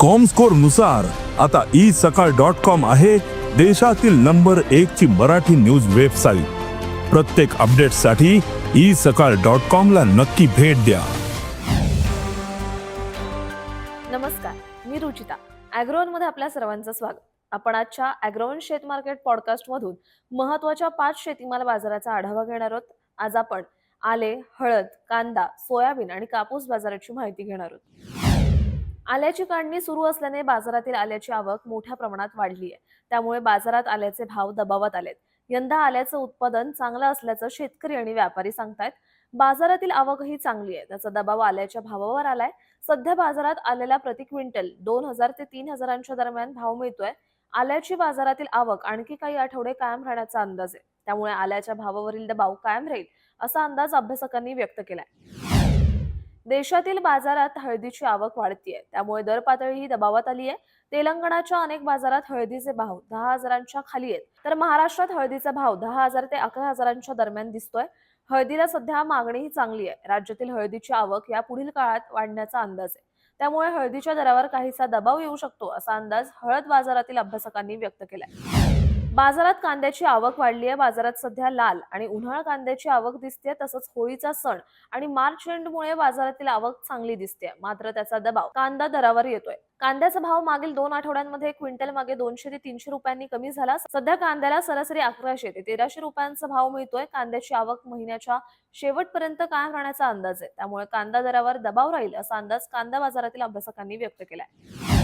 कॉमस्कोरनुसार आता ई सकाळ dot com आहे देशातील नंबर एक ची मराठी न्यूज वेबसाईट प्रत्येक अपडेटसाठी ई सकाळ डॉट कॉम ला नक्की भेट द्या. नमस्कार मी रुचिता अॅग्रोनमध्ये आपल्या सर्वांचं स्वागत. आपण आजच्या ॲग्रोवन शेत मार्केट पॉडकास्ट मधून महत्त्वाच्या पाच शेतीमाल बाजाराचा आढावा घेणार आहोत. आज आपण आले हळद कांदा सोयाबीन आणि कापूस बाजाराची माहिती घेणार आहोत. आल्याची काढणी सुरू असल्याने बाजारातील आल्याची आवक मोठ्या प्रमाणात वाढली आहे त्यामुळे बाजारात आल्याचे भाव दबावात आलेत. यंदा आल्याचं उत्पादन चांगलं असल्याचं शेतकरी आणि व्यापारी सांगतायत. बाजारातील आवकही चांगली आहे. त्याचा दबाव आल्याच्या भावावर आलाय. सध्या बाजारात आलेला प्रति क्विंटल दोन हजार ते तीन हजारांच्या दरम्यान भाव मिळतोय. आल्याची बाजारातील आवक आणखी काही आठवडे कायम राहण्याचा अंदाज आहे. त्यामुळे आल्याच्या भावावरील दबाव कायम राहील असा अंदाज अभ्यासकांनी व्यक्त केलाय. देशातील बाजारात हळदीची आवक वाढतीये. त्यामुळे दर पातळी ही दबावात आली आहे तेलंगणाच्या अनेक बाजारात हळदीचे भाव दहा हजारांच्या खाली आहेत. तर महाराष्ट्रात हळदीचा भाव दहा हजार ते अकरा हजारांच्या दरम्यान दिसतोय. हळदीला सध्या मागणीही चांगली आहे. राज्यातील हळदीची आवक या पुढील काळात वाढण्याचा अंदाज आहे. त्यामुळे हळदीच्या दरावर काहीसा दबाव येऊ शकतो असा अंदाज हळद बाजारातील अभ्यासकांनी व्यक्त केलाय. बाजारात कांद्याची आवक वाढली आहे. बाजारात सध्या लाल आणि उन्हाळा कांद्याची आवक दिसते तसंच होळीचा सण आणि मार्च एंडमुळे बाजारातील आवक चांगली दिसते मात्र त्याचा दबाव कांदा दरावर येतोय. कांद्याचा भाव मागील दोन आठवड्यांमध्ये क्विंटल मागे दोनशे ते तीनशे रुपयांनी कमी झाला. सध्या कांद्याला सरासरी अकराशे ते तेराशे रुपयांचा भाव मिळतोय. कांद्याची आवक महिन्याच्या शेवटपर्यंत कायम राहण्याचा अंदाज आहे. त्यामुळे कांदा दरावर दबाव राहील असा अंदाज कांदा बाजारातील अभ्यासकांनी व्यक्त केलाय.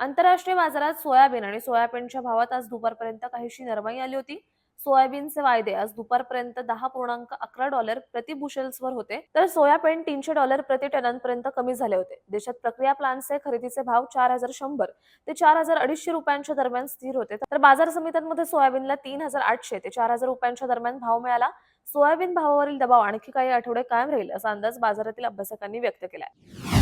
आंतरराष्ट्रीय बाजारात सोयाबीन आणि सोयाबीनच्या भावात आज दुपारपर्यंत काहीशी नरमाई आली होती. सोयाबीनचे वायदे आज दुपारपर्यंत दहा पूर्णांक अकरा डॉलर प्रति बुशेल्सवर होते. तर सोयाबीन तीनशे डॉलर प्रति टनांपर्यंत कमी झाले होते. देशात प्रक्रिया प्लांटचे खरेदीचे भाव चार हजार शंभर ते चार हजार अडीचशे रुपयांच्या दरम्यान स्थिर होते. तर बाजार समित्यांमध्ये सोयाबीनला तीन हजार आठशे ते चार हजार रुपयांच्या दरम्यान भाव मिळाला. सोयाबीन भावावरील दबाव आणखी काही आठवडे कायम राहील असा अंदाज बाजारातील अभ्यासकांनी व्यक्त केलाय.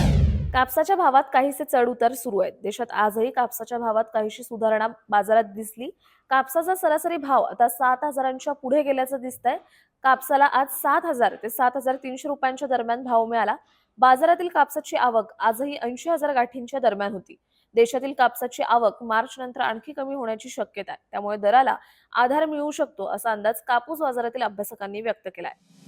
कापसाच्या भावात काहीसे चढ उतार सुरू आहेत. देशात आजही कापसाच्या भावात काहीशी सुधारणा बाजारात दिसली. कापसाचा सरासरी भाव आता सात हजारांच्या पुढे गेल्याचं दिसत आहे कापसाला आज सात हजार ते सात हजार तीनशे रुपयांच्या दरम्यान भाव मिळाला. बाजारातील कापसाची आवक आजही ऐंशी हजार गाठींच्या दरम्यान होती. देशातील कापसाची आवक मार्च नंतर आणखी कमी होण्याची शक्यता आहे. त्यामुळे दराला आधार मिळू शकतो असा अंदाज कापूस बाजारातील अभ्यासकांनी व्यक्त केला आहे